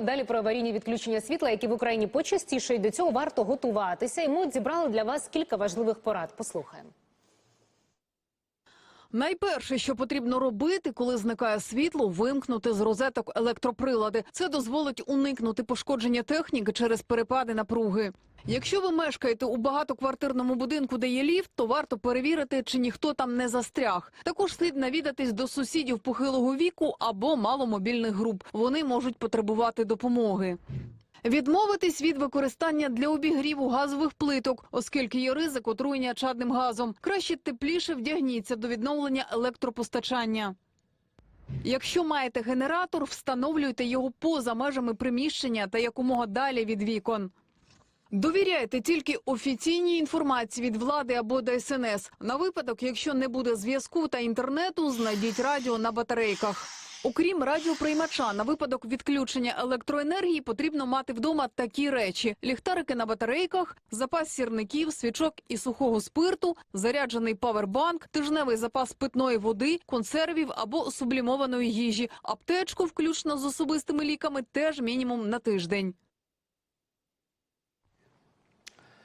Далі про аварійні відключення світла, які в Україні почастіше, і до цього варто готуватися. І ми зібрали для вас кілька важливих порад. Послухаємо. Найперше, що потрібно робити, коли зникає світло, вимкнути з розеток електроприлади. Це дозволить уникнути пошкодження техніки через перепади напруги. Якщо ви мешкаєте у багатоквартирному будинку, де є ліфт, то варто перевірити, чи ніхто там не застряг. Також слід навідатись до сусідів похилого віку або маломобільних груп. Вони можуть потребувати допомоги. Відмовитись від використання для обігріву газових плиток, оскільки є ризик отруєння чадним газом. Краще тепліше вдягніться до відновлення електропостачання. Якщо маєте генератор, встановлюйте його поза межами приміщення та якомога далі від вікон. Довіряйте тільки офіційній інформації від влади або ДСНС. На випадок, якщо не буде зв'язку та інтернету, знайдіть радіо на батарейках. Окрім радіоприймача, на випадок відключення електроенергії потрібно мати вдома такі речі: ліхтарики на батарейках, запас сірників, свічок і сухого спирту, заряджений павербанк, тижневий запас питної води, консервів або сублімованої їжі, аптечку, включно з особистими ліками, теж мінімум на тиждень.